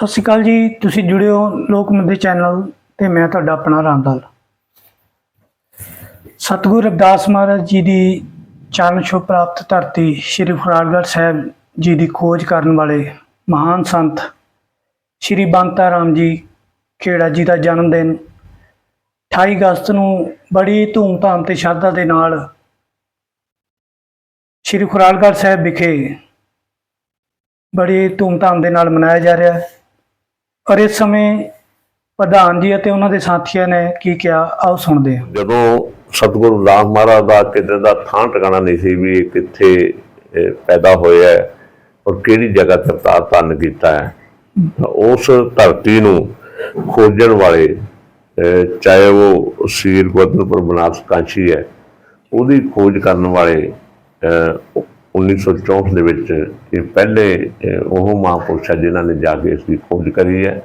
ਸਤਿ ਸ਼੍ਰੀ ਅਕਾਲ ਜੀ, ਤੁਸੀਂ ਜੁੜੇ ਹੋ ਲੋਕ ਮੰਦੇ ਚੈਨਲ ਤੇ ਮੈਂ ਤੁਹਾਡਾ ਆਪਣਾ ਰਾਮਦਾਲ। ਸਤਿਗੁਰ ਰਵਿਦਾਸ ਮਹਾਰਾਜ ਜੀ ਦੀ ਚਰਨ ਛੋ ਪ੍ਰਾਪਤ ਧਰਤੀ ਸ੍ਰੀ ਫਰਾਗੜ੍ਹ ਸਾਹਿਬ ਜੀ ਦੀ ਖੋਜ ਕਰਨ ਵਾਲੇ ਮਹਾਨ ਸੰਤ ਸ੍ਰੀ ਬੰਤਾ ਰਾਮ ਜੀ ਖੇੜਾ ਜੀ ਦਾ ਜਨਮ ਦਿਨ 28 ਅਗਸਤ ਨੂੰ ਬੜੀ ਧੂਮਧਾਮ ਤੇ ਸ਼ਰਧਾ ਦੇ ਨਾਲ ਸ੍ਰੀ ਖੁਰਾਲਗੜ੍ਹ ਸਾਹਿਬ ਵਿਖੇ ਬੜੀ ਧੂਮਧਾਮ ਦੇ ਨਾਲ ਮਨਾਇਆ ਜਾ ਰਿਹਾ ਹੈ। ਔਰ ਇਸ ਸਮੇਂ ਪ੍ਰਧਾਨ ਜੀ ਅਤੇ ਉਹਨਾਂ ਦੇ ਸਾਥੀਆਂ ਨੇ ਕੀ ਕਿਹਾ? ਆਓ ਸੁਣਦੇ ਹਾਂ। ਜਦੋਂ ਸਤਿਗੁਰੂ ਰਾਮ ਮਹਾਰਾਜ ਦਾ ਕਿਤੇ ਦਾ ਥਾਂ ਟਿਕਾਣਾ ਨਹੀਂ ਸੀ ਵੀ ਇਹ ਕਿੱਥੇ ਪੈਦਾ ਹੋਇਆ ਹੈ ਔਰ ਕਿਹੜੀ ਜਗ੍ਹਾ ਤੇ ਅਵਤਾਰ ਧਾਰਨ ਕੀਤਾ ਹੈ ਉਸ ਧਰਤੀ ਨੂੰ ਖੋਜਣ ਵਾਲੇ ਚਾਹੇ ਉਹ ਸ਼ੀਰ ਗੋਦਨਪੁਰ ਬਨਾਸ ਕਾਂਚੀ ਹੈ, ਉਹਦੀ ਖੋਜ ਕਰਨ ਵਾਲੇ 1964 ਦੇ ਵਿੱਚ ਇਹ ਪਹਿਲੇ ਉਹ ਮਹਾਂਪੁਰਸ਼ ਹੈ ਜਿਨ੍ਹਾਂ ਨੇ ਜਾ ਕੇ ਇਸ ਦੀ ਖੋਜ ਕਰੀ ਹੈ।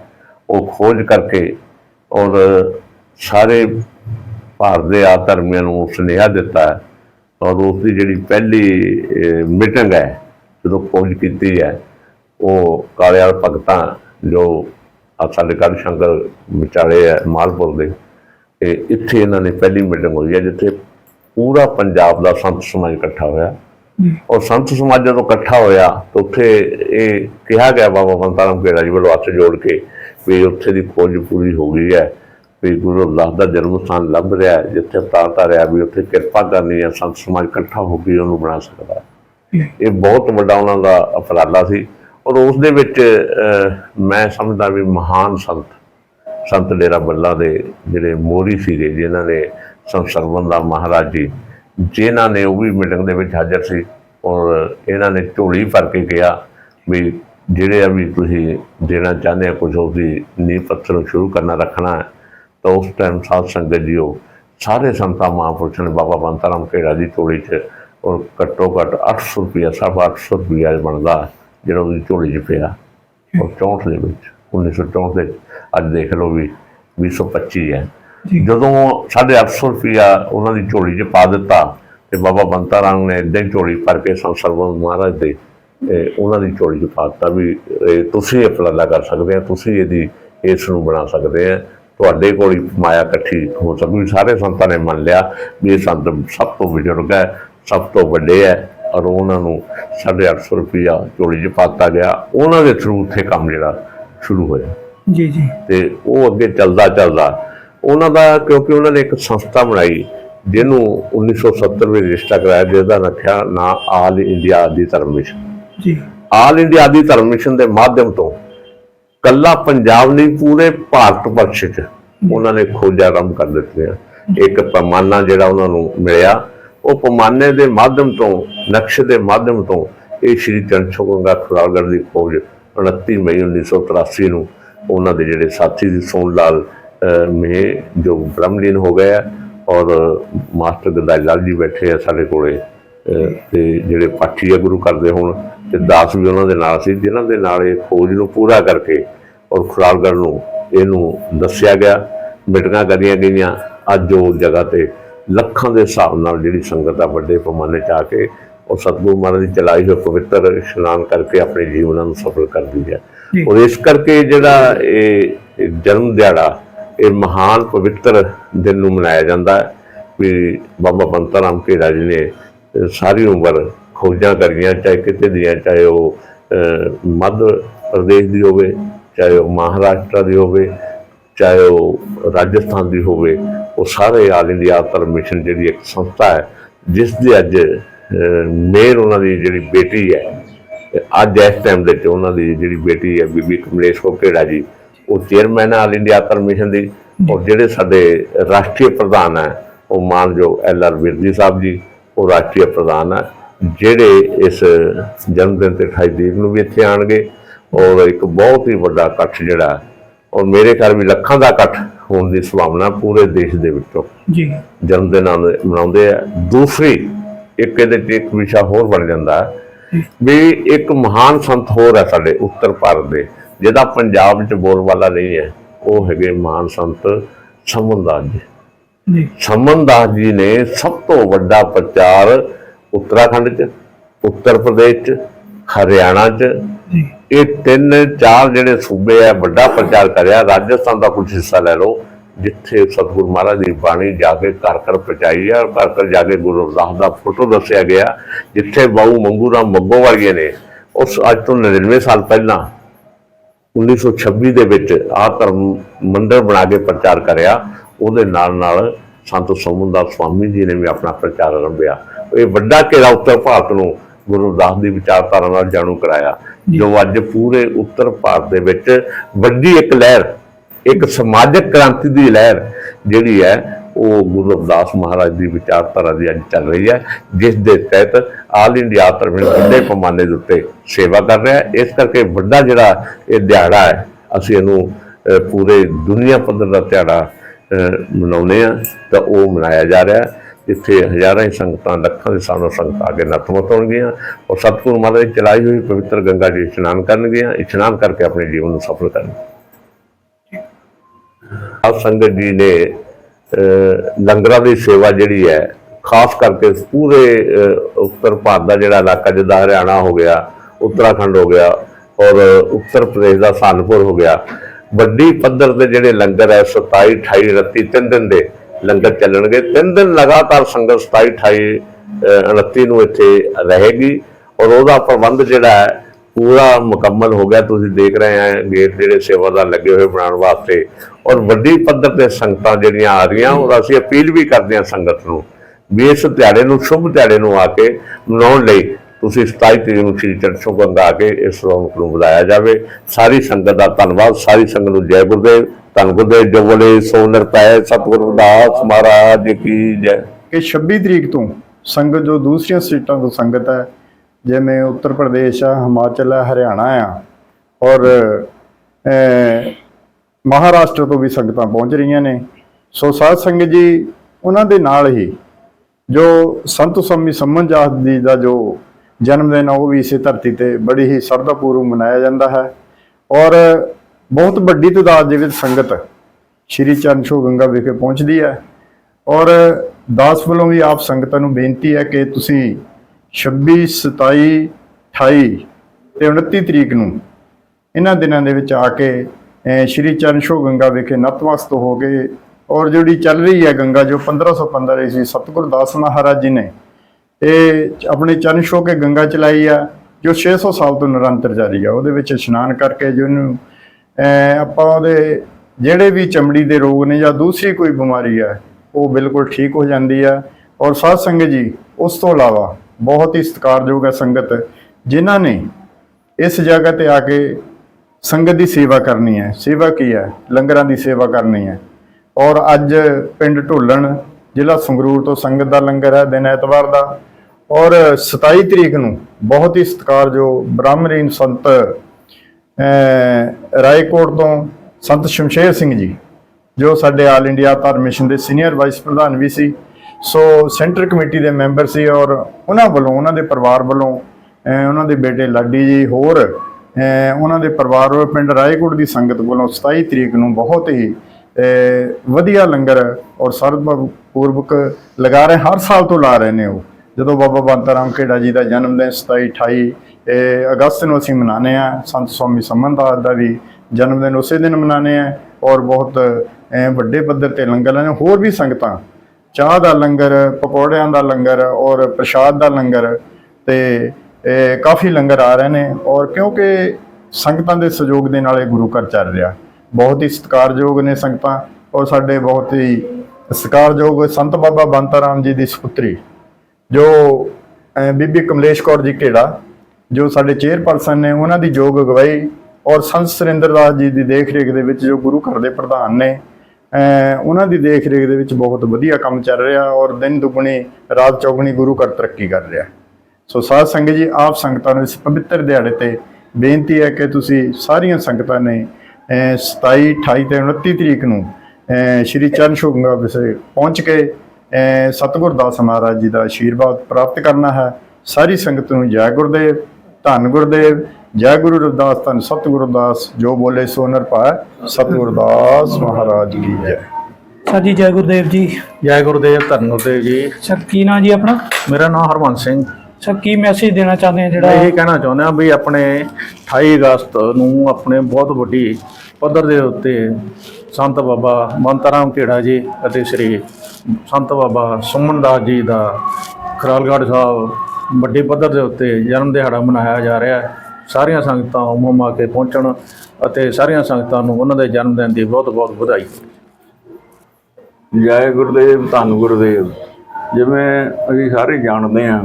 ਉਹ ਖੋਜ ਕਰਕੇ ਔਰ ਸਾਰੇ ਭਾਰਤ ਦੇ ਆ ਧਰਮੀਆਂ ਨੂੰ ਸੁਨੇਹਾ ਦਿੱਤਾ ਔਰ ਉਸ ਦੀ ਜਿਹੜੀ ਪਹਿਲੀ ਮੀਟਿੰਗ ਹੈ, ਜਦੋਂ ਖੋਜ ਕੀਤੀ ਹੈ, ਉਹ ਕਾਲਿਆਲ ਭਗਤਾਂ ਜੋ ਸਾਡੇ ਕੱਲ ਸ਼ੰਕਰ ਵਿਚਾਲੇ ਹੈ ਮਾਲਪੁਰ ਦੇ, ਤੇ ਇੱਥੇ ਇਹਨਾਂ ਨੇ ਪਹਿਲੀ ਮੀਟਿੰਗ ਹੋਈ ਹੈ, ਜਿੱਥੇ ਪੂਰਾ ਪੰਜਾਬ ਦਾ ਸੰਤ ਸਮਾਜ ਇਕੱਠਾ ਹੋਇਆ। ਔਰ ਸੰਤ ਸਮਾਜ ਜਦੋਂ ਇਕੱਠਾ ਹੋਇਆ ਤਾਂ ਉੱਥੇ ਇਹ ਕਿਹਾ ਗਿਆ ਬਾਬਾ ਬੰਤਾਰਾਮ ਕੇੜਾ ਜੀ ਵੱਲੋਂ ਹੱਥ ਜੋੜ ਕੇ ਵੀ ਉੱਥੇ ਦੀ ਖੋਜ ਪੂਰੀ ਹੋ ਗਈ ਹੈ, ਵੀ ਗੁਰੂ ਰਵਿਦਾਸ ਦਾ ਜਨਮ ਸਥਾਨ ਲੱਭ ਰਿਹਾ ਜਿੱਥੇ ਅਵਤਾਰ ਰਿਹਾ ਵੀ ਉੱਥੇ ਕਿਰਪਾ ਕਰਨੀ ਹੈ, ਸੰਤ ਸਮਾਜ ਇਕੱਠਾ ਹੋ ਕੇ ਉਹਨੂੰ ਬਣਾ ਸਕਦਾ ਇਹ ਬਹੁਤ ਵੱਡਾ ਉਹਨਾਂ ਦਾ ਉਪਰਾਲਾ ਸੀ ਔਰ ਉਸ ਦੇ ਵਿੱਚ ਮੈਂ ਸਮਝਦਾ ਵੀ ਮਹਾਨ ਸੰਤ ਸੰਤ ਡੇਰਾ ਬੱਲਾ ਦੇ ਜਿਹੜੇ ਮੋਰੀ ਸੀਗੇ, ਜਿਨ੍ਹਾਂ ਨੇ ਸੰਤ ਸਰਵਨ ਦਾ ਮਹਾਰਾਜ ਜੀ ਜਿਨ੍ਹਾਂ ਨੇ ਉਹ ਵੀ ਮੀਟਿੰਗ ਦੇ ਵਿੱਚ ਹਾਜ਼ਰ ਸੀ ਔਰ ਇਹਨਾਂ ਨੇ ਝੋਲੀ ਭਰ ਕੇ ਕਿਹਾ ਵੀ ਜਿਹੜੇ ਆ ਵੀ ਤੁਸੀਂ ਦੇਣਾ ਚਾਹੁੰਦੇ ਆ, ਕੁਝ ਉਹਦੀ ਨੀਂਹ ਪੱਥਰ ਨੂੰ ਸ਼ੁਰੂ ਕਰਨਾ, ਰੱਖਣਾ ਤਾਂ ਉਸ ਟਾਈਮ ਸਾਧ ਸੰਗਤ ਜੀਓ ਸਾਰੇ ਸੰਤਾਂ ਮਹਾਂਪੁਰਸ਼ਾਂ ਨੇ ਬਾਬਾ ਬੰਤਾਰਾਮ ਖੇੜਾ ਦੀ ਝੋਲੀ 'ਚ ਔਰ ਘੱਟੋ ਘੱਟ 800 ਰੁਪਇਆ ਸਭ 800 ਰੁਪਇਆ ਬਣਦਾ ਜਿਹੜਾ ਉਹਦੀ ਝੋਲੀ 'ਚ ਪਿਆ ਔਰ 64 ਦੇ ਵਿੱਚ 1964 ਦੇ ਅੱਜ ਦੇਖ ਲਓ ਵੀ 225 ਹੈ। ਜਦੋਂ 850 ਰੁਪਇਆ ਉਹਨਾਂ ਦੀ ਝੋਲੀ 'ਚ ਪਾ ਦਿੱਤਾ ਤੇ ਬਾਬਾ ਬੰਤਾ ਰਾਮ ਨੇ ਇਦਾਂ ਹੀ ਝੋਲੀ ਭਰ ਕੇ ਸੰਤ ਸਰਵਨ ਮਹਾਰਾਜ ਦੇ ਉਹਨਾਂ ਦੀ ਝੋਲੀ 'ਚ ਪਾ ਦਿੱਤਾ ਵੀ ਤੁਸੀਂ ਇਹ ਉਪਰਾਲਾ ਕਰ ਸਕਦੇ ਆ ਤੁਸੀਂ ਇਹਦੀ ਇਸ ਨੂੰ ਬਣਾ ਸਕਦੇ ਆ। ਤੁਹਾਡੇ ਕੋਲ ਹੀ ਮਾਇਆ ਇਕੱਠੀ ਹੋ ਸਕਦੀ ਸਾਰੇ ਸੰਤਾਂ ਨੇ ਮੰਨ ਲਿਆ ਵੀ ਇਹ ਸੰਤ ਸਭ ਤੋਂ ਬਜ਼ੁਰਗ ਹੈ ਸਭ ਤੋਂ ਵੱਡੇ ਹੈ ਔਰ ਉਹਨਾਂ ਨੂੰ 850 ਰੁਪਇਆ ਝੋਲੀ 'ਚ ਪਾਤਾ ਗਿਆ। ਉਹਨਾਂ ਦੇ ਥਰੂ ਉੱਥੇ ਕੰਮ ਜਿਹੜਾ ਸ਼ੁਰੂ ਹੋਇਆ। ਜੀ ਜੀ। ਤੇ ਉਹ ਅੱਗੇ ਚੱਲਦਾ ਚੱਲਦਾ ਉਹਨਾਂ ਦਾ ਕਿਉਂਕਿ ਉਹਨਾਂ ਨੇ ਇੱਕ ਸੰਸਥਾ ਬਣਾਈ ਜਿਹਨੂੰ 1970 ਵਿੱਚ ਰਜਿਸਟਰ ਕਰਾਇਆ ਜਿਹਦਾ ਰੱਖਿਆ ਨਾਂ ਆਲ ਇੰਡੀਆ ਆਦੀ ਧਰਮ ਮਿਸ਼ਨ। ਜੀ। ਆਲ ਇੰਡੀਆ ਆਦੀ ਧਰਮ ਮਿਸ਼ਨ ਦੇ ਮਾਧਿਅਮ ਤੋਂ ਕੱਲਾ ਪੰਜਾਬ ਨਹੀਂ ਪੂਰੇ ਭਾਰਤ ਵਰਸ਼ 'ਚ ਉਹਨਾਂ ਨੇ ਖੋਜਾਂ ਆਰੰਭ ਕਰ ਦਿੱਤੀਆਂ। ਇੱਕ ਪੈਮਾਨਾ ਜਿਹੜਾ ਉਹਨਾਂ ਨੂੰ ਮਿਲਿਆ ਉਹ ਪੈਮਾਨੇ ਦੇ ਮਾਧਿਅਮ ਤੋਂ ਨਕਸ਼ੇ ਦੇ ਮਾਧਿਅਮ ਤੋਂ ਇਹ ਸ਼੍ਰੀ ਚੰਦ ਗੰਗਾ ਖੁਰਾਗੜ ਦੀ ਖੋਜ 29 ਮਈ 1983 ਨੂੰ ਉਹਨਾਂ ਦੇ ਜਿਹੜੇ ਸਾਥੀ ਸੀ ਸੋਨ ਲਾਲ ਜੋ ਬ੍ਰਹਮਲੀਨ ਹੋ ਗਏ ਆ ਔਰ ਮਾਸਟਰ ਗਦਾਈ ਲਾਲ ਜੀ ਬੈਠੇ ਆ ਸਾਡੇ ਕੋਲੇ ਤੇ ਜਿਹੜੇ ਪਾਠੀ ਆ ਗੁਰੂ ਕਰਦੇ ਹੁਣ ਤੇ ਦਾਸ ਵੀ ਉਹਨਾਂ ਦੇ ਨਾਲ ਸੀ ਜਿਨ੍ਹਾਂ ਦੇ ਨਾਲ ਇਹ ਖੋਜ ਨੂੰ ਪੂਰਾ ਕਰਕੇ ਔਰ ਖੁਰਾਲਗੜ ਨੂੰ ਇਹਨੂੰ ਦੱਸਿਆ ਗਿਆ ਮਿਟੀਆਂ ਕਰੀਆਂ ਗਈਆਂ ਅੱਜ ਉਹ ਜਗ੍ਹਾ ਤੇ ਲੱਖਾਂ ਦੇ ਹਿਸਾਬ ਨਾਲ ਜਿਹੜੀ ਸੰਗਤ ਆ ਵੱਡੇ ਪੈਮਾਨੇ 'ਚ ਆ ਕੇ ਉਹ ਸਤਿਗੁਰੂ ਮਹਾਰਾਜ ਦੀ ਚਲਾਈ ਹੋਈ ਪਵਿੱਤਰ ਇਸ਼ਨਾਨ ਕਰਕੇ ਆਪਣੇ ਜੀਵਨਾਂ ਨੂੰ ਸਫਲ ਕਰਦੀ ਹੈ। ਔਰ ਇਸ ਕਰਕੇ ਜਿਹੜਾ ਇਹ ਜਨਮ ਦਿਹਾੜਾ ਇਹ ਮਹਾਨ ਪਵਿੱਤਰ ਦਿਨ ਨੂੰ ਮਨਾਇਆ ਜਾਂਦਾ ਹੈ ਵੀ ਬਾਬਾ ਬੰਤਾ ਰਾਮ ਖੇੜਾ ਜੀ ਨੇ ਸਾਰੀ ਉਮਰ ਖੋਜਾਂ ਕਰੀਆਂ, ਚਾਹੇ ਕਿਤੇ ਦੀਆਂ, ਚਾਹੇ ਉਹ ਮੱਧ ਪ੍ਰਦੇਸ਼ ਦੀ ਹੋਵੇ, ਚਾਹੇ ਉਹ ਮਹਾਰਾਸ਼ਟਰ ਦੀ ਹੋਵੇ, ਚਾਹੇ ਉਹ ਰਾਜਸਥਾਨ ਦੀ ਹੋਵੇ, ਉਹ ਸਾਰੇ ਆਲ ਇੰਡੀਆ ਧਰਮ ਮਿਸ਼ਨ ਜਿਹੜੀ ਇੱਕ ਸੰਸਥਾ ਹੈ, ਜਿਸ ਦੀ ਅੱਜ ਮੇਰ ਉਹਨਾਂ ਦੀ ਜਿਹੜੀ ਬੇਟੀ ਹੈ, ਅੱਜ ਇਸ ਟਾਈਮ ਦੇ ਵਿੱਚ ਉਹਨਾਂ ਦੀ ਜਿਹੜੀ ਬੇਟੀ ਹੈ, ਬੀਬੀ ਕਮਲੇਸ਼ ਕੋਕੇੜਾ ਜੀ ਉਹ ਚੇਅਰਮੈਨ ਹੈ ਆਲ ਇੰਡੀਆ ਧਰਮ ਮਿਸ਼ਨ ਦੀ ਔਰ ਜਿਹੜੇ ਸਾਡੇ ਰਾਸ਼ਟਰੀ ਪ੍ਰਧਾਨ ਹੈ ਉਹ ਮਾਨਯੋਗ ਐਲ ਆਰ ਵਿਰਦੀ ਸਾਹਿਬ ਜੀ ਉਹ ਰਾਸ਼ਟਰੀ ਪ੍ਰਧਾਨ ਹੈ ਜਿਹੜੇ ਇਸ ਜਨਮ ਦਿਨ ਤੇ 28 ਤਰੀਕ ਨੂੰ ਵੀ ਇੱਥੇ ਆਣਗੇ ਔਰ ਇੱਕ ਬਹੁਤ ਹੀ ਵੱਡਾ ਇਕੱਠ ਜਿਹੜਾ ਔਰ ਮੇਰੇ ਘਰ ਵੀ ਲੱਖਾਂ ਦਾ ਇਕੱਠ ਹੋਣ ਦੀ ਸੰਭਾਵਨਾ ਪੂਰੇ ਦੇਸ਼ ਦੇ ਵਿੱਚੋਂ। ਜੀ। ਜਨਮ ਦਿਨ ਮਨਾਉਂਦੇ ਆ। ਦੂਸਰੀ ਇੱਕ ਇਹਦੇ ਚ ਇੱਕ ਵਿਸ਼ਾ ਹੋਰ ਬਣ ਜਾਂਦਾ ਵੀ ਇੱਕ ਮਹਾਨ ਸੰਤ ਹੋਰ ਹੈ ਸਾਡੇ ਉੱਤਰ ਭਾਰਤ ਦੇ। ਜਿਹਦਾ ਪੰਜਾਬ ਵਿੱਚ ਬੋਲਬਾਲਾ ਨਹੀਂ ਹੈ ਉਹ ਹੈਗੇ ਮਹਾਨ ਸੰਤ ਸਮਨਦਾਸ ਜੀ। ਸਮਨਦਾਸ ਜੀ ਨੇ ਸਭ ਤੋਂ ਵੱਡਾ ਪ੍ਰਚਾਰ ਉੱਤਰਾਖੰਡ 'ਚ ਉੱਤਰ ਪ੍ਰਦੇਸ਼ 'ਚ ਹਰਿਆਣਾ 'ਚ। ਇਹ ਤਿੰਨ ਚਾਰ ਜਿਹੜੇ ਸੂਬੇ ਆ ਵੱਡਾ ਪ੍ਰਚਾਰ ਕਰਿਆ ਰਾਜਸਥਾਨ ਦਾ ਕੁਝ ਹਿੱਸਾ ਲੈ ਲਓ ਜਿੱਥੇ ਸਤਿਗੁਰੂ ਮਹਾਰਾਜ ਦੀ ਬਾਣੀ ਜਾ ਕੇ ਘਰ ਘਰ ਪਹੁੰਚਾਈ ਆ ਘਰ ਘਰ ਜਾ ਕੇ ਗੁਰੂ ਰਵਿਦਾਸ ਦਾ ਫੋਟੋ ਦੱਸਿਆ ਗਿਆ ਜਿੱਥੇ ਬਾਊ ਮੰਗੂ ਰਾਮ ਮੱਗੋ ਵਰਗੇ ਨੇ। ਉਸ ਅੱਜ ਤੋਂ 99 ਸਾਲ ਪਹਿਲਾਂ 1926 ਦੇ ਵਿੱਚ ਆਹ ਧਰਮ ਮੰਦਰ ਬਣਾ ਕੇ ਪ੍ਰਚਾਰ ਕਰਿਆ। ਉਹਦੇ ਨਾਲ ਨਾਲ ਸੰਤ ਸੋਮਨਦਾਸ ਸਵਾਮੀ ਜੀ ਨੇ ਵੀ ਆਪਣਾ ਪ੍ਰਚਾਰ ਆਰੰਭਿਆ। ਇਹ ਵੱਡਾ ਘੇਰਾ ਉੱਤਰ ਭਾਰਤ ਨੂੰ ਗੁਰੂ ਰਵਿਦਾਸ ਦੀ ਵਿਚਾਰਧਾਰਾ ਨਾਲ ਜਾਣੂ ਕਰਾਇਆ। ਜੋ ਅੱਜ ਪੂਰੇ ਉੱਤਰ ਭਾਰਤ ਦੇ ਵਿੱਚ ਵੱਡੀ ਇੱਕ ਲਹਿਰ ਇੱਕ ਸਮਾਜਿਕ ਕ੍ਰਾਂਤੀ ਦੀ ਲਹਿਰ ਜਿਹੜੀ ਹੈ ਉਹ ਗੁਰੂ ਰਵਿਦਾਸ ਮਹਾਰਾਜ ਦੀ ਵਿਚਾਰਧਾਰਾ ਦੀ ਅੱਜ ਚੱਲ ਰਹੀ ਹੈ ਜਿਸ ਦੇ ਤਹਿਤ ਆਲ ਇੰਡੀਆ ਧਰਮ ਵੱਡੇ ਪੈਮਾਨੇ ਦੇ ਉੱਤੇ ਸੇਵਾ ਕਰ ਰਿਹਾ ਹੈ। ਇਸ ਕਰਕੇ ਵੱਡਾ ਜਿਹੜਾ ਇਹ ਦਿਹਾੜਾ ਹੈ ਅਸੀਂ ਇਹਨੂੰ ਪੂਰੇ ਦੁਨੀਆ ਪੱਧਰ ਦਾ ਦਿਹਾੜਾ ਅਹ, ਮਨਾਉਂਦੇ ਆ ਤਾਂ ਉਹ ਮਨਾਇਆ ਜਾ ਰਿਹਾ ਹੈ। ਜਿੱਥੇ ਹਜ਼ਾਰਾਂ ਹੀ ਸੰਗਤਾਂ ਲੱਖਾਂ ਦੇ ਸਾਹਮਣੇ ਸੰਗਤਾਂ ਅੱਗੇ ਨਤਮਤ ਹੋਣਗੀਆਂ ਔਰ ਸਤਿਗੁਰੂ ਮਹਾਰਾਜ ਚਲਾਈ ਹੋਈ ਪਵਿੱਤਰ ਗੰਗਾ ਜੀ ਇਸ਼ਨਾਨ ਕਰਨਗੀਆਂ ਇਸ਼ਨਾਨ ਕਰਕੇ ਆਪਣੇ ਜੀਵਨ ਨੂੰ ਸਫਲ ਕਰਨਗੀਆਂ। ਆਪ ਸੰਗਤ ਜੀ ਨੇ ਲੰਗਰਾਂ ਦੀ ਸੇਵਾ ਜਿਹੜੀ ਹੈ ਖਾਸ ਕਰਕੇ ਪੂਰੇ ਉੱਤਰ ਭਾਰਤ ਦਾ ਜਿਹੜਾ ਇਲਾਕਾ ਜਿੱਦਾਂ ਹਰਿਆਣਾ ਹੋ ਗਿਆ ਉੱਤਰਾਖੰਡ ਹੋ ਗਿਆ ਔਰ ਉੱਤਰ ਪ੍ਰਦੇਸ਼ ਦਾ ਸਾਨਪੁਰ ਹੋ ਗਿਆ ਵੱਡੀ ਪੱਧਰ ਤੇ ਜਿਹੜੇ ਲੰਗਰ ਹੈ 27 28 29 ਤਿੰਨ ਦਿਨ ਦੇ ਲੰਗਰ ਚੱਲਣਗੇ। ਤਿੰਨ ਦਿਨ ਲਗਾਤਾਰ ਸੰਗਤ 27 28 ਅਹ, 29 ਨੂੰ ਇੱਥੇ ਰਹੇਗੀ ਔਰ ਉਹਦਾ ਪ੍ਰਬੰਧ ਜਿਹੜਾ ਹੈ ਪੂਰਾ ਮੁਕੰਮਲ ਹੋ ਗਿਆ, ਤੁਸੀਂ ਦੇਖ ਰਹੇ ਆ, ਗੇਟ ਜਿਹੜੇ ਸੇਵਾਦਾਰ ਲੱਗੇ ਹੋਏ ਬਣਾਉਣ ਵਾਸਤੇ। ਔਰ ਵੱਡੀ ਪੱਧਰ ਤੇ ਸੰਗਤਾਂ ਜਿਹੜੀਆਂ ਆ ਰਹੀਆਂ ਔਰ ਅਸੀਂ ਅਪੀਲ ਵੀ ਕਰਦੇ ਹਾਂ ਸੰਗਤ ਨੂੰ, ਵੀ ਇਸ ਦਿਹਾੜੇ ਨੂੰ, ਸ਼ੁਭ ਦਿਹਾੜੇ ਨੂੰ ਆ ਕੇ ਮਨਾਉਣ ਲਈ ਤੁਸੀਂ 27 ਤਰੀਕ ਨੂੰ ਸ੍ਰੀ ਚਰਚੋਂ ਗੰਗਾ ਆ ਕੇ ਇਸ ਰੌਣਕ ਨੂੰ ਵਧਾਇਆ ਜਾਵੇ। ਸਾਰੀ ਸੰਗਤ ਦਾ ਧੰਨਵਾਦ, ਸਾਰੀ ਸੰਗਤ ਨੂੰ ਜੈ ਗੁਰਦੇਵ, ਧੰਨ ਗੁਰਦੇਵ ਜੋ ਬੋਲੇ ਸੋ ਨਿਰਪੈ ਸਤਿਗੁਰੂ ਦਾਸ ਮਹਾਰਾਜ ਕੀ ਜੈ। ਕਿ 26 ਤਰੀਕ ਤੋਂ ਸੰਗਤ, ਜੋ ਦੂਸਰੀਆਂ ਸਟੇਟਾਂ ਤੋਂ ਸੰਗਤ ਹੈ ਜਿਵੇਂ ਉੱਤਰ ਪ੍ਰਦੇਸ਼ ਆ, ਹਿਮਾਚਲ ਆ, ਹਰਿਆਣਾ ਆ, ਔਰ ਮਹਾਰਾਸ਼ਟਰ ਤੋਂ ਵੀ ਸੰਗਤਾਂ ਪਹੁੰਚ ਰਹੀਆਂ ਨੇ, ਸੋ ਸਾਧ ਸੰਗਤ ਜੀ, ਉਹਨਾਂ ਦੇ ਨਾਲ ਹੀ ਜੋ ਸੰਤ ਸਵਾਮੀ ਸੰਮਨਜਾਤ ਜੀ ਦਾ ਜੋ ਜਨਮ ਦਿਨ ਆ, ਉਹ ਵੀ ਇਸੇ ਧਰਤੀ ਤੇ ਬੜੀ ਹੀ ਸਰਧਾਪੂਰਵਕ ਮਨਾਇਆ ਜਾਂਦਾ ਹੈ, ਔਰ ਬਹੁਤ ਵੱਡੀ ਤਾਦਾਦ ਦੇ ਵਿੱਚ ਸੰਗਤ ਸ਼੍ਰੀ ਚਰਨ ਛੋਹ ਗੰਗਾ ਵਿਖੇ ਪਹੁੰਚਦੀ ਹੈ, ਔਰ ਦਾਸ ਵੱਲੋਂ ਵੀ ਆਪ ਸੰਗਤਾਂ ਨੂੰ ਬੇਨਤੀ ਹੈ ਕਿ ਤੁਸੀਂ 26 27 28 ਤੇ 29 ਤਰੀਕ ਨੂੰ ਇਹਨਾਂ ਦਿਨਾਂ ਦੇ ਵਿੱਚ ਆ ਕੇ ਸ਼੍ਰੀ ਚਰਨ ਛੋਹ ਗੰਗਾ ਵਿਖੇ ਨਤਮਸਤ ਹੋ ਕੇ ਔਰ ਜਿਹੜੀ ਚੱਲ ਰਹੀ ਹੈ ਗੰਗਾ ਜੋ 1515 ਈਸਵੀ ਸਤਿਗੁਰ ਦਾਸ ਮਹਾਰਾਜ ਜੀ ਨੇ ਇਹ ਆਪਣੇ ਚਰਨ ਛੋਹ ਕੇ ਗੰਗਾ ਚਲਾਈ ਆ, ਜੋ 600 ਸਾਲ ਤੋਂ ਨਿਰੰਤਰ ਜਾਰੀ ਆ, ਉਹਦੇ ਵਿੱਚ ਇਸ਼ਨਾਨ ਕਰਕੇ ਜਿਹਨੂੰ ਆਪਾਂ ਉਹਦੇ ਜਿਹੜੇ ਵੀ ਚਮੜੀ ਦੇ ਰੋਗ ਨੇ ਜਾਂ ਦੂਸਰੀ ਕੋਈ ਬਿਮਾਰੀ ਆ, ਉਹ ਬਿਲਕੁਲ ਠੀਕ ਹੋ ਜਾਂਦੀ ਆ ਔਰ ਸਾਧ ਸੰਗਤ ਜੀ, ਉਸ ਤੋਂ ਇਲਾਵਾ ਬਹੁਤ ਹੀ ਸਤਿਕਾਰਯੋਗ ਹੈ ਸੰਗਤ, ਜਿਨ੍ਹਾਂ ਨੇ ਇਸ ਜਗ੍ਹਾ ਤੇ ਆ ਕੇ ਸੰਗਤ ਦੀ ਸੇਵਾ ਕਰਨੀ ਹੈ। ਸੇਵਾ ਕੀ ਹੈ? ਲੰਗਰਾਂ ਦੀ ਸੇਵਾ ਕਰਨੀ ਹੈ। ਔਰ ਅੱਜ ਪਿੰਡ ਢੋਲਣ ਜ਼ਿਲ੍ਹਾ ਸੰਗਰੂਰ ਤੋਂ ਸੰਗਤ ਦਾ ਲੰਗਰ ਹੈ ਦਿਨ ਐਤਵਾਰ ਦਾ। ਔਰ 27 ਤਰੀਕ ਨੂੰ ਬਹੁਤ ਹੀ ਸਤਿਕਾਰਯੋਗ ਬ੍ਰਾਹਮਰੀਨ ਸੰਤ ਰਾਏਕੋਟ ਤੋਂ ਸੰਤ ਸ਼ਮਸ਼ੇਰ ਸਿੰਘ ਜੀ, ਜੋ ਸਾਡੇ ਆਲ ਇੰਡੀਆ ਧਰਮ ਮਿਸ਼ਨ ਦੇ ਸੀਨੀਅਰ ਵਾਈਸ ਪ੍ਰਧਾਨ ਵੀ ਸੀ ਸੋ ਸੈਂਟਰ ਕਮੇਟੀ ਦੇ ਮੈਂਬਰ ਸੀ ਔਰ ਉਹਨਾਂ ਵੱਲੋਂ, ਉਹਨਾਂ ਦੇ ਪਰਿਵਾਰ ਵੱਲੋਂ ਉਹਨਾਂ ਦੇ ਬੇਟੇ ਲਾਡੀ ਜੀ ਹੋਰ ਉਹਨਾਂ ਦੇ ਪਰਿਵਾਰ ਔਰ ਪਿੰਡ ਰਾਏਕੋਟ ਦੀ ਸੰਗਤ ਵੱਲੋਂ 27 ਤਰੀਕ ਨੂੰ ਬਹੁਤ ਹੀ ਵਧੀਆ ਲੰਗਰ ਔਰ ਸਰਬ ਪੂਰਵਕ ਲਗਾ ਰਹੇ, ਹਰ ਸਾਲ ਤੋਂ ਲਾ ਰਹੇ ਨੇ ਉਹ। ਜਦੋਂ ਬਾਬਾ ਬੰਤਾ ਰਾਮ ਖੇੜਾ ਜੀ ਦਾ ਜਨਮ ਦਿਨ 27 28 ਅਗਸਤ ਨੂੰ ਅਸੀਂ ਮਨਾਉਂਦੇ ਆ ਸੰਤ ਸਵਾਮੀ ਸੰਮਨਦਾਸ ਦਾ ਵੀ ਜਨਮ ਦਿਨ ਉਸੇ ਦਿਨ ਮਨਾਉਂਦੇ ਆ ਔਰ ਬਹੁਤ ਵੱਡੇ ਪੱਧਰ ਤੇ ਲੰਗਰ ਨੇ ਹੋਰ ਵੀ ਸੰਗਤਾਂ ਚਾਹ ਦਾ ਲੰਗਰ, ਪਕੌੜਿਆਂ ਦਾ ਲੰਗਰ ਔਰ ਪ੍ਰਸ਼ਾਦ ਦਾ ਲੰਗਰ ਤੇ ਕਾਫੀ ਲੰਗਰ ਆ ਰਹੇ ਨੇ ਔਰ ਕਿਉਂਕਿ ਸੰਗਤਾਂ ਦੇ ਸਹਿਯੋਗ ਦੇ ਨਾਲ ਇਹ ਗੁਰੂ ਘਰ ਚੱਲ ਰਿਹਾ। ਬਹੁਤ ਹੀ ਸਤਿਕਾਰਯੋਗ ਨੇ ਸੰਗਤਾਂ ਔਰ ਸਾਡੇ ਬਹੁਤ ਹੀ ਸਤਿਕਾਰਯੋਗ ਸੰਤ ਬਾਬਾ ਬੰਤਾ ਰਾਮ ਜੀ ਦੀ ਸੁਪੁੱਤਰੀ, ਜੋ ਬੀਬੀ ਕਮਲੇਸ਼ ਕੌਰ ਜੀ ਢੇੜਾ ਜੋ ਸਾਡੇ ਚੇਅਰਪਰਸਨ ਨੇ, ਉਹਨਾਂ ਦੀ ਯੋਗ ਅਗਵਾਈ ਔਰ ਸੰਤ ਸੁਰਿੰਦਰ ਦਾਸ ਜੀ ਦੀ ਦੇਖਰੇਖ ਦੇ ਵਿੱਚ ਜੋ ਗੁਰੂ ਘਰ ਦੇ ਪ੍ਰਧਾਨ ਨੇ ਉਹਨਾਂ ਦੀ ਦੇਖ ਰੇਖ ਦੇ ਵਿੱਚ ਬਹੁਤ ਵਧੀਆ ਕੰਮ ਚੱਲ ਰਿਹਾ ਔਰ ਦਿਨ ਦੁਗਣੀ ਰਾਤ ਚੌਗਣੀ ਗੁਰੂ ਘਰ ਤਰੱਕੀ ਕਰ ਰਿਹਾ। ਸੋ ਸਾਧ ਸੰਗਤ ਜੀ ਆਪ ਸੰਗਤਾਂ ਨੂੰ ਇਸ ਪਵਿੱਤਰ ਦਿਹਾੜੇ ਤੇ ਬੇਨਤੀ ਹੈ ਕਿ ਤੁਸੀਂ ਸਾਰੀਆਂ ਸੰਗਤਾਂ ਨੇ ਅਹ, 27 28 ਤੇ 29 ਤਰੀਕ ਨੂੰ ਸ਼੍ਰੀ ਚਰਨ ਸ਼ੋਭਾ ਵਿਸੇ ਪਹੁੰਚ ਕੇ ਅਹ, ਦਾਸ ਮਹਾਰਾਜ ਜੀ ਦਾ ਆਸ਼ੀਰਵਾਦ ਪ੍ਰਾਪਤ ਕਰਨਾ ਹੈ। ਸਾਰੀ ਸੰਗਤ ਨੂੰ ਜੈ ਗੁਰਦੇਵ ਧੰਨ ਗੁਰਦੇਵ ਜੈ ਗੁਰੂ ਰਵਿਦਾਸ ਧੰਨ ਸਤਿਗੁਰੂ ਦਾਸ ਜੋ ਬੋਲੇ ਸੋ ਨਿਰਭੈ ਸਤਿਗੁਰੂ ਦਾਸ ਮਹਾਰਾਜ ਕੀ ਜੈ। ਸਰ ਜੀ ਜੈ ਗੁਰਦੇਵ ਜੀ। ਜੈ ਗੁਰਦੇਵ ਧੰਨ ਗੁਰਦੇਵ ਜੀ। ਸਰ ਕੀ ਨਾਂ ਜੀ ਆਪਣਾ? ਮੇਰਾ ਨਾਮ ਹਰਵੰਸ ਸਿੰਘ। ਅੱਛਾ ਕੀ ਮੈਸੇਜ ਦੇਣਾ ਚਾਹੁੰਦੇ ਆ ਜਿਹੜਾ ਇਹ ਕਹਿਣਾ ਚਾਹੁੰਦਾ ਵੀ ਆਪਣੇ 28 ਅਗਸਤ ਨੂੰ ਆਪਣੇ ਬਹੁਤ ਵੱਡੀ ਪੱਧਰ ਦੇ ਉੱਤੇ ਸੰਤ ਬਾਬਾ ਬੰਤਾਰਾਮ ਖੇੜਾ ਜੀ ਅਤੇ ਸ੍ਰੀ ਸੰਤ ਬਾਬਾ ਸੁਮਨ ਦਾਸ ਜੀ ਦਾ ਖਰਾਲਗੜ੍ਹ ਸਾਹਿਬ ਵੱਡੇ ਪੱਧਰ ਦੇ ਉੱਤੇ ਜਨਮ ਦਿਹਾੜਾ ਮਨਾਇਆ ਜਾ ਰਿਹਾ ਹੈ। ਸਾਰੀਆਂ ਸੰਗਤਾਂ ਉਮਮ ਆ ਕੇ ਪਹੁੰਚਣ ਅਤੇ ਸਾਰੀਆਂ ਸੰਗਤਾਂ ਨੂੰ ਉਹਨਾਂ ਦੇ ਜਨਮ ਦਿਨ ਦੀ ਬਹੁਤ ਬਹੁਤ ਵਧਾਈ। ਜੈ ਗੁਰਦੇਵ, ਧੰਨ ਗੁਰਦੇਵ। ਜਿਵੇਂ ਅਸੀਂ ਸਾਰੇ ਜਾਣਦੇ ਹਾਂ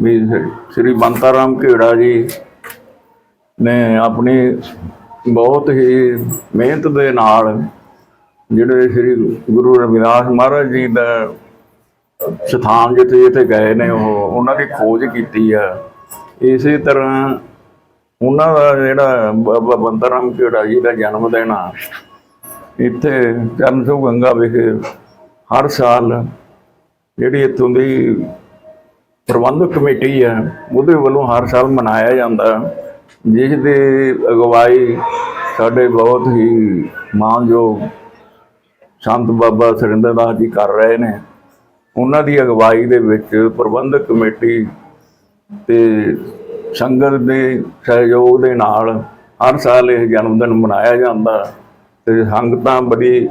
ਵੀ ਸ- ਸ੍ਰੀ ਬੰਤਾਰਾਮ ਘੇੜਾ ਜੀ ਨੇ ਆਪਣੀ ਬਹੁਤ ਹੀ ਮਿਹਨਤ ਦੇ ਨਾਲ ਜਿਹੜੇ ਸ੍ਰੀ ਗੁਰੂ ਰਵਿਦਾਸ ਮਹਾਰਾਜ ਜੀ ਦਾ ਸਥਾਨ ਜਿੱਥੇ ਜਿੱਥੇ ਗਏ ਨੇ ਉਹ, ਉਹਨਾਂ ਦੀ ਖੋਜ ਕੀਤੀ ਆ। ਇਸੇ ਤਰ੍ਹਾਂ ਉਹਨਾਂ ਦਾ ਜਿਹੜਾ ਬਾਬਾ ਬੰਤਾਰਾਮ ਖੇੜਾ ਜੀ ਦਾ ਜਨਮ ਦਿਨ ਆ। ਇੱਥੇ ਚਰਨ ਗੰਗਾ ਵਿਖੇ ਹਰ ਸਾਲ ਜਿਹੜੀ ਇੱਥੋਂ ਦੀ ਪ੍ਰਬੰਧਕ ਕਮੇਟੀ ਹੈ ਉਹਦੇ ਵੱਲੋਂ ਹਰ ਸਾਲ ਮਨਾਇਆ ਜਾਂਦਾ। ਜਿਸ ਦੇ ਅਗਵਾਈ ਸਾਡੇ ਬਹੁਤ ਹੀ ਮਾਨਯੋਗ ਸੰਤ ਬਾਬਾ ਸਰਿੰਦਰ ਦਾਸ ਜੀ ਕਰ ਰਹੇ ਨੇ। ਉਹਨਾਂ ਦੀ ਅਗਵਾਈ ਦੇ ਵਿੱਚ ਪ੍ਰਬੰਧਕ ਕਮੇਟੀ ਤੇ ਸੰਗਤ ਦੇ ਸਹਿਯੋਗ ਦੇ ਨਾਲ ਹਰ ਸਾਲ ਇਹ ਜਨਮ ਦਿਨ ਮਨਾਇਆ ਜਾਂਦਾ ਤੇ ਸੰਗਤਾਂ ਬੜੀ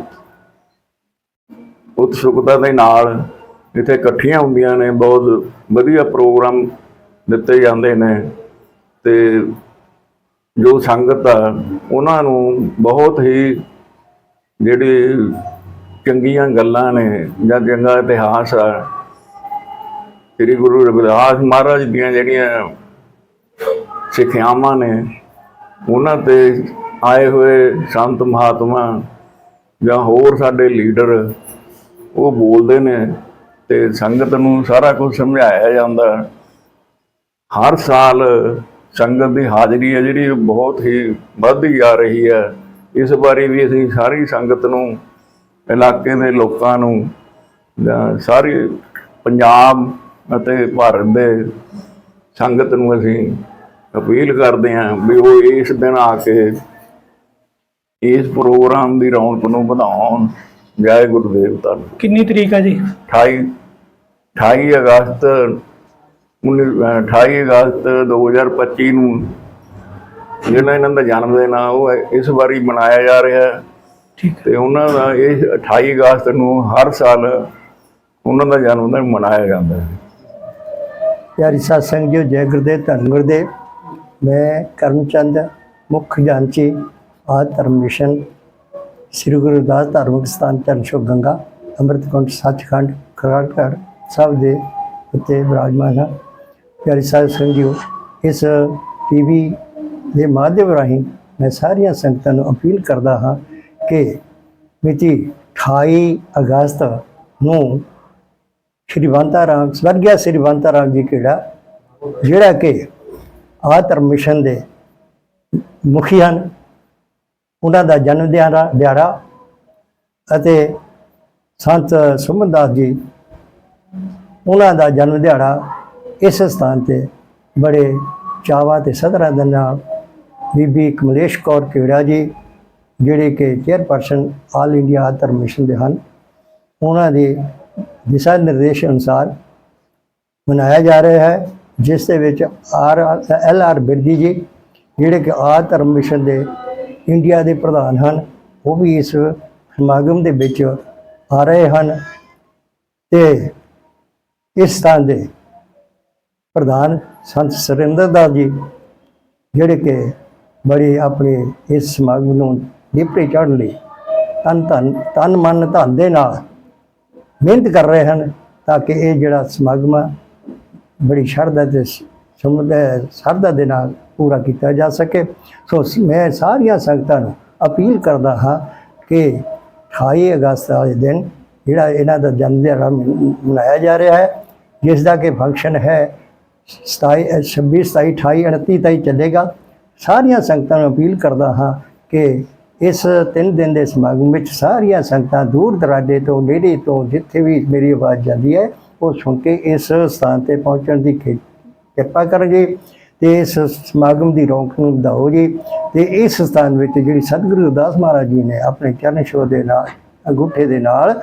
ਉਤਸੁਕਤਾ ਦੇ ਨਾਲ ਇੱਥੇ ਇਕੱਠੀਆਂ ਹੁੰਦੀਆਂ ਨੇ, ਬਹੁਤ ਵਧੀਆ ਪ੍ਰੋਗਰਾਮ ਦਿੱਤੇ ਜਾਂਦੇ ਨੇ ਤੇ ਜੋ ਸੰਗਤ ਆ, ਉਹਨਾਂ ਨੂੰ ਬਹੁਤ ਹੀ ਜਿਹੜੀ ਚੰਗੀਆਂ ਗੱਲਾਂ ਨੇ ਜਾਂ ਚੰਗਾ ਇਤਿਹਾਸ ਆ, ਸ੍ਰੀ ਗੁਰੂ ਰਵਿਦਾਸ ਮਹਾਰਾਜ ਦੀਆਂ ਜਿਹੜੀਆਂ ਸਿੱਖਿਆਵਾਂ ਨੇ, ਉਹਨਾਂ ਤੇ ਆਏ ਹੋਏ ਸੰਤ ਮਹਾਤਮਾ ਜਾਂ ਹੋਰ ਸਾਡੇ ਲੀਡਰ, ਉਹ ਬੋਲਦੇ ਨੇ ਤੇ ਸੰਗਤ ਨੂੰ ਸਾਰਾ ਕੁਝ ਸਮਝਾਇਆ ਜਾਂਦਾ। ਹਰ ਸਾਲ ਸੰਗਤ ਦੀ ਹਾਜ਼ਰੀ ਹੈ ਜਿਹੜੀ ਬਹੁਤ ਹੀ ਵੱਧਦੀ ਜਾ ਰਹੀ ਹੈ। ਇਸ ਬਾਰੇ ਵੀ ਅਸੀਂ ਸਾਰੀ ਸੰਗਤ ਨੂੰ, ਇਲਾਕੇ ਦੇ ਲੋਕਾਂ ਨੂੰ ਜਾਂ ਸਾਰੀ ਪੰਜਾਬ ਅਤੇ ਭਾਰਤ ਦੇ ਸੰਗਤ ਨੂੰ ਅਸੀਂ ਅਪੀਲ ਕਰਦੇ ਹਾਂ ਵੀ ਉਹ ਇਸ ਦਿਨ ਆ ਕੇ ਇਸ ਪ੍ਰੋਗਰਾਮ ਦੀ ਰੌਣਕ ਨੂੰ ਵਧਾਉਣ। ਜੈ ਗੁਰਦੇਵ ਧੰਨ। ਕਿੰਨੀ ਤਰੀਕ ਆ ਜੀ? 28 28 ਅਗਸਤ 19 ਅਹ 28 ਅਗਸਤ 2025 ਨੂੰ ਜਿਹੜਾ ਇਹਨਾਂ ਦਾ ਜਨਮ ਦਿਨ ਆ ਉਹ ਇਸ ਵਾਰੀ ਮਨਾਇਆ ਜਾ ਰਿਹਾ ਠੀਕ ਤੇ ਉਹਨਾਂ ਦਾ ਇਹ 28 ਅਗਸਤ ਨੂੰ ਹਰ ਸਾਲ ਉਹਨਾਂ ਦਾ ਜਨਮ ਦਿਨ ਮਨਾਇਆ ਜਾਂਦਾ ਹੈ। ਪਿਆਰੀ ਸਾਧ ਸੰਗਤ ਜੀ, ਜੈ ਗੁਰਦੇਵ, ਧੰਨ ਗੁਰਦੇਵ। ਮੈਂ ਕਰਮਚੰਦ, ਮੁੱਖ ਜਾਂਚੀ ਆਦ ਧਰਮ ਮਿਸ਼ਨ, ਸ੍ਰੀ ਗੁਰੂ ਰਵਿਦਾਸ ਧਾਰਮਿਕ ਸਥਾਨ ਚਰਨਸ਼ੋ ਗੰਗਾ, ਅੰਮ੍ਰਿਤਕੁੰਡ, ਸੱਚਖੰਡ, ਖਰਾੜਗੜ੍ਹ ਸਭ ਦੇ ਉੱਤੇ ਵਿਰਾਜਮਾਨ ਹਾਂ। ਪਿਆਰੀ ਸਾਧ ਸੰਗਤ ਜੀ ਇਸ ਟੀਵੀ ਦੇ ਮਾਧਿਅਮ ਰਾਹੀਂ ਮੈਂ ਸਾਰੀਆਂ ਸੰਗਤਾਂ ਨੂੰ ਅਪੀਲ ਕਰਦਾ ਹਾਂ ਕਿ ਮਿਤੀ 28 ਅਗਸਤ ਨੂੰ ਸ਼੍ਰੀ ਬੰਤਾ ਰਾਮ, ਸਵਰਗਿਆ ਸ਼੍ਰੀ ਬੰਤਾ ਰਾਮ ਜੀ ਕਿਹੜਾ? ਜਿਹੜਾ ਕਿ ਆਦ ਧਰਮ ਮਿਸ਼ਨ ਦੇ ਮੁਖੀ ਹਨ। ਉਹਨਾਂ ਦਾ ਜਨਮ ਦਿਹਾੜਾ ਦਿਹਾੜਾ ਅਤੇ ਸੰਤ ਸੁਮਨਦਾਸ ਜੀ, ਉਹਨਾਂ ਦਾ ਜਨਮ ਦਿਹਾੜਾ ਇਸ ਸਥਾਨ ਤੇ ਬੜੇ ਚਾਵਾਂ ਤੇ ਸਦਰਾਂ ਦੇ ਨਾਲ ਬੀਬੀ ਕਮਲੇਸ਼ ਕੌਰ ਕਿਹੜਾ ਜੀ, ਜਿਹੜੇ ਕਿ ਚੇਅਰਪਰਸਨ ਆਲ ਇੰਡੀਆ ਆਦ ਧਰਮ ਮਿਸ਼ਨ ਦੇ ਹਨ। ਉਹਨਾਂ ਦੀ ਦਿਸ਼ਾ ਨਿਰਦੇਸ਼ ਅਨੁਸਾਰ ਮਨਾਇਆ ਜਾ ਰਿਹਾ ਹੈ, ਜਿਸ ਦੇ ਵਿੱਚ ਆਰ ਐਲ ਆਰ ਬਿਰਦੀ ਜੀ, ਜਿਹੜੇ ਕਿ ਆ ਧਰਮ ਮਿਸ਼ਨ ਦੇ ਇੰਡੀਆ ਦੇ ਪ੍ਰਧਾਨ ਹਨ, ਉਹ ਵੀ ਇਸ ਸਮਾਗਮ ਦੇ ਵਿੱਚ ਆ ਰਹੇ ਹਨ ਤੇ ਇਸ ਸਥਾਨ ਦੇ ਪ੍ਰਧਾਨ ਸੰਤ ਸੁਰਿੰਦਰ ਦਾਸ ਜੀ, ਜਿਹੜੇ ਕਿ ਬੜੀ ਆਪਣੇ ਇਸ ਸਮਾਗਮ ਨੂੰ ਨਿਪਟੇ ਚੜ੍ਹਨ ਲਈ ਤਨ ਤਨ ਤਨ ਮਨ ਧਨ ਦੇ ਨਾਲ ਮਿਹਨਤ ਕਰ ਰਹੇ ਹਨ ਤਾਂ ਕਿ ਇਹ ਜਿਹੜਾ ਸਮਾਗਮ ਆ, ਬੜੀ ਸ਼ਰਧਾ ਤੇ ਸਮੁਦਾਇ ਸ਼ਰਧਾ ਦੇ ਨਾਲ ਪੂਰਾ ਕੀਤਾ ਜਾ ਸਕੇ। ਸੋ ਮੈਂ ਸਾਰੀਆਂ ਸੰਗਤਾਂ ਨੂੰ ਅਪੀਲ ਕਰਦਾ ਹਾਂ ਕਿ 28 ਅਗਸਤ ਵਾਲੇ ਦਿਨ ਜਿਹੜਾ ਇਹਨਾਂ ਦਾ ਜਨਮ ਦਿਹਾੜਾ ਮਨ- ਮਨਾਇਆ ਜਾ ਰਿਹਾ ਹੈ ਜਿਸ ਦਾ ਕਿ ਫੰਕਸ਼ਨ ਹੈ 27 ਅ, 26 27 28 29 ਤਾਈ ਚੱਲੇਗਾ। ਸਾਰੀਆਂ ਸੰਗਤਾਂ ਨੂੰ ਅਪੀਲ ਕਰਦਾ ਹਾਂ ਕਿ ਇਸ ਤਿੰਨ ਦਿਨ ਦੇ ਸਮਾਗਮ ਵਿੱਚ ਸਾਰੀਆਂ ਸੰਗਤਾਂ ਦੂਰ ਦਰਾਡੇ ਤੋਂ, ਨੇੜੇ ਤੋਂ, ਜਿੱਥੇ ਵੀ ਮੇਰੀ ਆਵਾਜ਼ ਜਾਂਦੀ ਹੈ, ਉਹ ਸੁਣ ਕੇ ਇਸ ਸਥਾਨ ਤੇ ਪਹੁੰਚਣ ਦੀ ਖਿ- ਕਿਰਪਾ ਕਰਨਗੇ ਜੀ ਤੇ ਇਸ ਸਮਾਗਮ ਦੀ ਰੌਣਕ ਨੂੰ ਵਧਾਓ ਜੀ ਤੇ ਇਸ ਸਥਾਨ ਵਿੱਚ ਜਿਹੜੀ ਸਤਿਗੁਰੂ ਅਰਦਾਸ ਮਹਾਰਾਜ ਜੀ ਨੇ ਆਪਣੇ ਚਰਨ ਛੋਹ ਦੇ ਨਾਲ, ਅੰਗੂਠੇ ਦੇ ਨਾਲ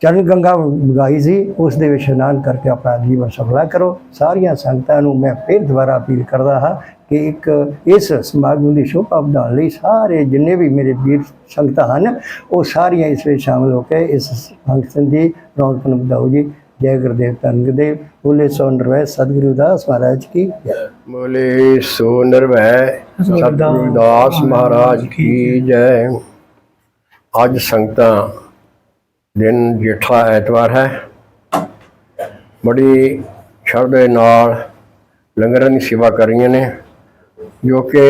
ਚਰਨ ਗੰਗਾ ਗਾਈ ਸੀ ਉਸ ਦੇ ਵਿੱਚ ਇਸ਼ਨਾਨ ਕਰਕੇ ਆਪਣਾ ਜੀਵਨ ਸਫਲਾ ਕਰੋ। ਸਾਰੀਆਂ ਸੰਗਤਾਂ ਨੂੰ ਮੈਂ ਫਿਰ ਦੁਬਾਰਾ ਅਪੀਲ ਕਰਦਾ ਹਾਂ ਕਿ ਇੱਕ ਇਸ ਸਮਾਗਮ ਦੀ ਸ਼ੋਭਾ ਵਧਾਉਣ ਲਈ ਸਾਰੇ ਜਿੰਨੇ ਵੀ ਮੇਰੇ ਵੀਰ ਸੰਗਤਾਂ ਹਨ ਉਹ ਸਾਰੀਆਂ ਇਸ ਵਿੱਚ ਸ਼ਾਮਲ ਹੋ ਕੇ ਇਸ ਫੰਕਸ਼ਨ ਦੀ ਰੌਣਕ ਨੂੰ ਵਧਾਓ ਜੀ। ਜੈ ਗੁਰਦੇਵ ਧੰਨ ਗੁਰਦੇਵ ਬੋਲੇ ਸੋ ਨਰਵੈ ਸਤਿਗੁਰੂ ਦਾਸ ਮਹਾਰਾਜ ਕੀ ਜੈ। ਬੋਲੇ ਸੋ ਨਿਰਭੈ ਸਤਿਗੁਰੂ ਦਾਸ ਮਹਾਰਾਜ ਕੀ ਜੈ। ਅੱਜ ਸੰਗਤਾਂ ਦਿਨ ਜੇਠਾ ਐਤਵਾਰ ਹੈ। ਬੜੀ ਸ਼ਰਧਾ ਨਾਲ ਲੰਗਰਾਂ ਦੀ ਸੇਵਾ ਕਰ ਰਹੀਆਂ ਨੇ, ਜੋ ਕਿ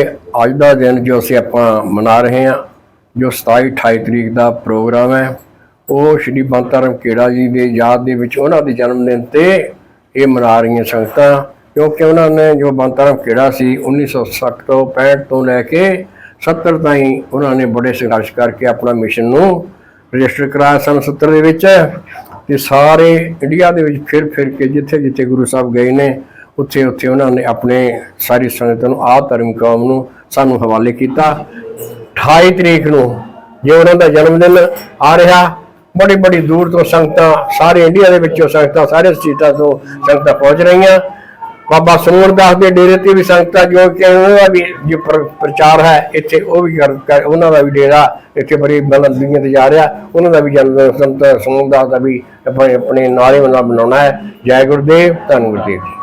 ਅੱਜ ਦਾ ਦਿਨ ਜੋ ਅਸੀਂ ਆਪਾਂ ਮਨਾ ਰਹੇ ਹਾਂ, ਜੋ 27 28 ਤਰੀਕ ਦਾ ਪ੍ਰੋਗਰਾਮ ਹੈ, ਉਹ ਸ਼੍ਰੀ ਬੰਤਾ ਰਾਮ ਖੇੜਾ ਜੀ ਦੇ ਯਾਦ ਦੇ ਵਿੱਚ ਉਹਨਾਂ ਦੇ ਜਨਮ ਦਿਨ ਤੇ ਇਹ ਮਨਾ ਰਹੀਆਂ ਸੰਗਤਾਂ, ਕਿਉਂਕਿ ਉਹਨਾਂ ਨੇ ਜੋ ਬੰਤਾ ਰਾਮ ਖੇੜਾ ਸੀ 1960 ਤੋਂ 65 ਤੋਂ ਲੈ ਕੇ 70 ਤਾਈਂ ਉਹਨਾਂ ਨੇ ਬੜੇ ਸੰਘਰਸ਼ ਕਰਕੇ ਆਪਣਾ ਮਿਸ਼ਨ ਨੂੰ ਰਜਿਸਟਰ ਕਰਾਇਆ ਸਨ 70 ਦੇ ਵਿੱਚ ਤੇ ਸਾਰੇ ਇੰਡੀਆ ਦੇ ਵਿੱਚ ਫਿਰ ਫਿਰ ਕੇ ਜਿੱਥੇ ਜਿੱਥੇ ਗੁਰੂ ਸਾਹਿਬ ਗਏ ਨੇ, ਉੱਥੇ ਉੱਥੇ ਉਹਨਾਂ ਨੇ ਆਪਣੇ ਸਾਰੀ ਸੰਗਤ ਨੂੰ, ਆਪ ਧਰਮ ਕੌਮ ਨੂੰ ਸਾਨੂੰ ਹਵਾਲੇ ਕੀਤਾ। 28 ਤਰੀਕ ਨੂੰ ਜੇ ਉਹਨਾਂ ਦਾ ਜਨਮ ਦਿਨ ਆ ਰਿਹਾ ਬੜੀ ਬੜੀ ਦੂਰ ਤੋਂ ਸੰਗਤਾਂ, ਸਾਰੇ ਇੰਡੀਆ ਦੇ ਵਿੱਚੋਂ ਸੰਗਤਾਂ, ਸਾਰੇ ਸਟੇਟਾਂ ਤੋਂ ਸੰਗਤਾਂ ਪਹੁੰਚ ਰਹੀਆਂ। ਬਾਬਾ ਸੋਹਣ ਦਾਸ ਦੇ ਡੇਰੇ ਤੇ ਵੀ ਸੰਗਤਾਂ ਜੋ ਕਿ ਉਹਨਾਂ ਦਾ ਵੀ ਜੋ ਪ੍ਰਚਾਰ ਹੈ, ਇੱਥੇ ਉਹ ਵੀ ਕਰ- ਉਹਨਾਂ ਦਾ ਵੀ ਡੇਰਾ ਇੱਥੇ ਬੜੀ ਬਲੰਦ ਦੁਨੀਆ ਤੇ ਜਾ ਰਿਹਾ, ਉਹਨਾਂ ਦਾ ਵੀ ਜਨਮ ਦਿਨ ਸੰਤ ਸੋਹਣ ਦਾਸ ਦਾ ਵੀ ਆਪਣੇ ਆਪਣੇ ਨਾਲੇ ਨਾਲ ਬਣਾਉਣਾ ਹੈ। ਜੈ ਗੁਰਦੇਵ, ਧੰਨ ਗੁਰਦੇਵ ਜੀ।